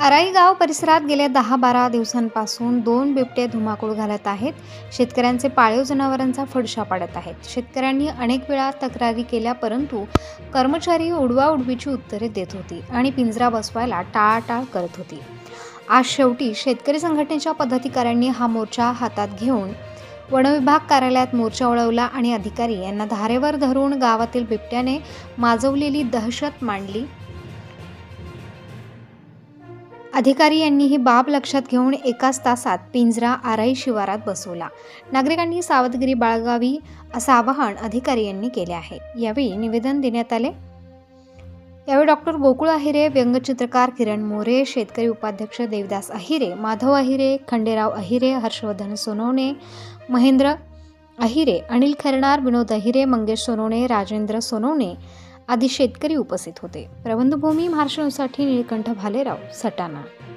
अराईगाव परिसरात गेल्या दहा बारा दिवसांपासून दोन बिबटे धुमाकूळ घालत आहेत. शेतकऱ्यांचे पाळीव जनावरांचा फडशा पाडत आहेत. शेतकऱ्यांनी अनेक वेळा तक्रारी केल्या परंतु कर्मचारी उडवाउडवीची उत्तरे देत होती आणि पिंजरा बसवायला टाळाटाळ करत होती. आज शेवटी शेतकरी संघटनेच्या पदाधिकाऱ्यांनी हा मोर्चा हातात घेऊन वनविभाग कार्यालयात मोर्चा वळवला आणि अधिकारी यांना धारेवर धरून गावातील बिबट्याने माजवलेली दहशत मांडली. अधिकारी यांनी ही बाब लक्षात घेऊन एकाच तासात पिंजरा आराई शिवारात बसवला. नागरिकांनी सावधगिरी बाळगावी असं आवाहन अधिकारी यांनी केले आहे. यावेळी निवेदन देण्यात आले. यावेळी डॉक्टर गोकुळ अहिरे व्यंगचित्रकार किरण मोरे शेतकरी उपाध्यक्ष देवदास अहिरे माधव अहिरे खंडेराव अहिरे हर्षवर्धन सोनवणे महेंद्र अहिरे अनिल खरणार विनोद अहिरे मंगेश सोनवणे राजेंद्र सोनवणे आदी शेतकरी उपस्थित होते. प्रबंधभूमी महाराष्ट्र न्यूजसाठी निळकंठ भालेराव सटाणा